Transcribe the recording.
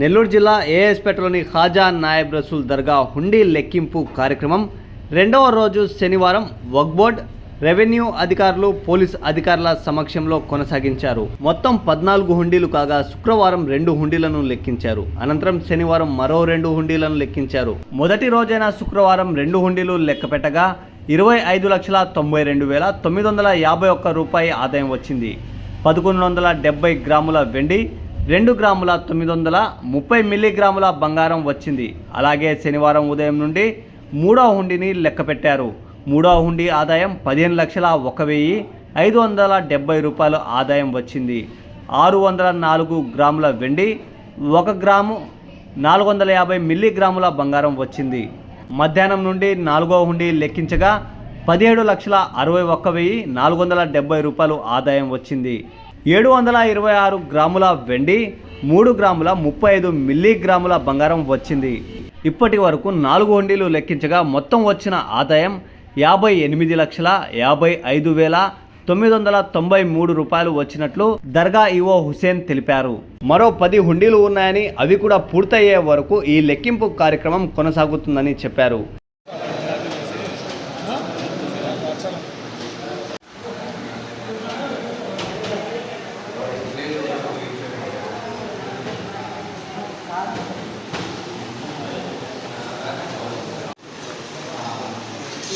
నెల్లూరు జిల్లా ఏఎస్పేటలోని ఖాజా నాయబ్ రసూల్ దర్గా హుండీ లెక్కింపు కార్యక్రమం. రెండవ రోజు శనివారం వక్బోర్డ్ రెవెన్యూ అధికారులు పోలీస్ అధికారుల సమక్షంలో కొనసాగించారు. మొత్తం పద్నాలుగు హుండీలు కాగా శుక్రవారం రెండు హుండీలను లెక్కించారు. అనంతరం శనివారం మరో రెండు హుండీలను లెక్కించారు. మొదటి రోజైన శుక్రవారం రెండు హుండీలు లెక్కపెట్టగా ఇరవై ఐదు లక్షల తొంభై రెండు వేల తొమ్మిది వందల యాభై ఒక్క రూపాయి ఆదాయం వచ్చింది. పదకొండు వందల డెబ్బై గ్రాముల వెండి రెండు గ్రాముల తొమ్మిది వందల ముప్పై మిల్లీగ్రాముల బంగారం వచ్చింది. అలాగే శనివారం ఉదయం నుండి మూడవ హుండీని లెక్కపెట్టారు మూడవ హుండీ ఆదాయం పదిహేను లక్షల ఒక వెయ్యి ఐదు వందల డెబ్బై రూపాయలు ఆదాయం వచ్చింది. ఆరు వందల నాలుగు గ్రాముల వెండి ఒక గ్రాము నాలుగు వందల యాభై మిల్లీగ్రాముల బంగారం వచ్చింది. మధ్యాహ్నం నుండి నాలుగో హుండీ లెక్కించగా పదిహేడు లక్షల అరవై ఒక్క వెయ్యి నాలుగు వందల డెబ్బై రూపాయలు ఆదాయం వచ్చింది. ఏడు వందల ఇరవై ఆరు గ్రాముల వెండి మూడు గ్రాముల ముప్పై ఐదు మిల్లీగ్రాముల బంగారం వచ్చింది. ఇప్పటి వరకు నాలుగు హుండీలు లెక్కించగా మొత్తం వచ్చిన ఆదాయం యాభై ఎనిమిది లక్షల యాభై ఐదు వేల తొమ్మిది వందల తొంభై మూడు రూపాయలు వచ్చినట్లు దర్గా ఈఓ హుసేన్ తెలిపారు. మరో పది హుండీలు ఉన్నాయని అవి కూడా పూర్తయ్యే వరకు ఈ లెక్కింపు కార్యక్రమం కొనసాగుతుందని చెప్పారు.